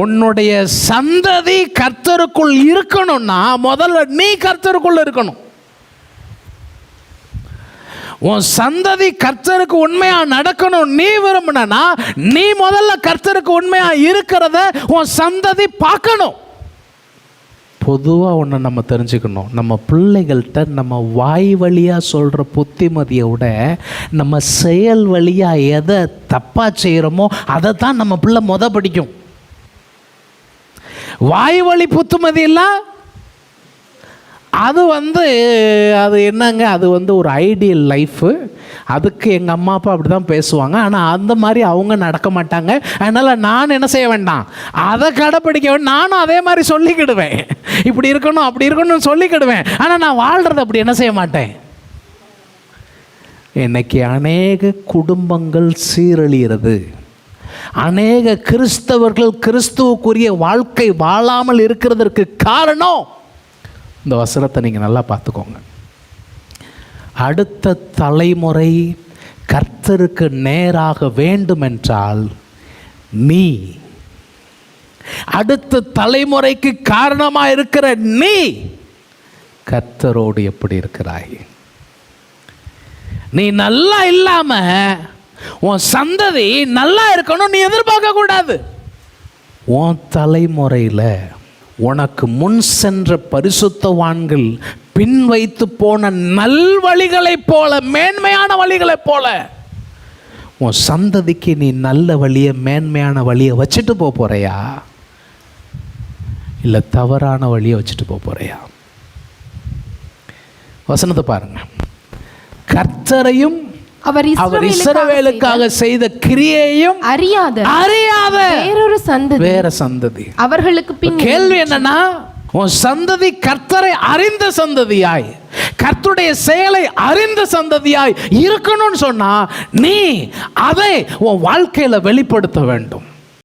உன்னுடைய சந்ததி கர்த்தருக்குள் இருக்கணும்னா முதல்ல நீ கர்த்தருக்குள் இருக்கணும். உன் சந்ததி கர்த்தருக்கு உண்மையா நடக்கணும் நீ விரும்பினா நீ முதல்ல கர்த்தருக்கு உண்மையா இருக்கிறத உன் சந்ததி பார்க்கணும். பொதுவாக ஒன்று நம்ம தெரிஞ்சுக்கணும். நம்ம பிள்ளைகள்கிட்ட நம்ம வாய் வழியாக சொல்கிற புத்திமதியை விட நம்ம செயல் வழியாக எதை தப்பாக செய்கிறோமோ அதை தான் நம்ம பிள்ளை முத படிக்கும். வாய் வழி புத்துமதி எல்லாம் அது வந்து அது என்னங்க அது வந்து ஒரு ஐடியல் லைஃபு அதுக்கு எங்கள் அம்மா அப்பா அப்படி தான் பேசுவாங்க. ஆனால் அந்த மாதிரி அவங்க நடக்க மாட்டாங்க. அதனால் நான் என்ன செய்ய வேண்டாம்? அதை கடைப்பிடிக்க வேண்டாம் நானும் அதே மாதிரி சொல்லிக்கிடுவேன். இப்படி இருக்கணும் அப்படி இருக்கணும்னு சொல்லிக்கிடுவேன். ஆனால் நான் வாழ்கிறது அப்படி என்ன செய்ய மாட்டேன்? இன்னைக்கு அநேக குடும்பங்கள் சீரழிகிறது அநேக கிறிஸ்தவர்கள் கிறிஸ்துவுக்குரிய வாழ்க்கை வாழாமல் இருக்கிறதற்கு காரணம் இந்த வசனத்தை நீங்கள் நல்லா பார்த்துக்கோங்க. அடுத்த தலைமுறை கர்த்தருக்கு நேராக வேண்டுமென்றால் நீ அடுத்த தலைமுறைக்கு காரணமாக இருக்கிற நீ கர்த்தரோடு எப்படி இருக்கிறாய்? நீ நல்லா இல்லாம உன் சந்ததி நல்லா இருக்கணும் நீ எதிர்பார்க்க கூடாது. உன் தலைமுறையில் உனக்கு முன் சென்ற பரிசுத்தவான்கள் பின் வைத்து போன நல்வழிகளைப் போல மேன்மையான வழிகளைப் போல உன் சந்ததிக்கு நீ நல்ல வழியை மேன்மையான வழியை வச்சுட்டு போக போறியா? இல்லை தவறான வழியை வச்சுட்டு போக போறியா? வசனத்தை பாருங்க. கர்த்தரையும் அவர் அவர் இஸ்ரவேலுக்காக செய்த கிரியையும் அறியாத அறியாத வேறொரு சந்ததி. வேற சந்ததி. அவர்களுக்கு பின் கேள்வி என்னன்னா உன் சந்ததி கர்த்தரை அறிந்த சந்ததியாய் கர்த்தருடைய செயலை அறிந்த சந்ததியாய் இருக்கணும்னு சொன்னா நீ அதை உன் வாழ்க்கையில வெளிப்படுத்த வேண்டும்.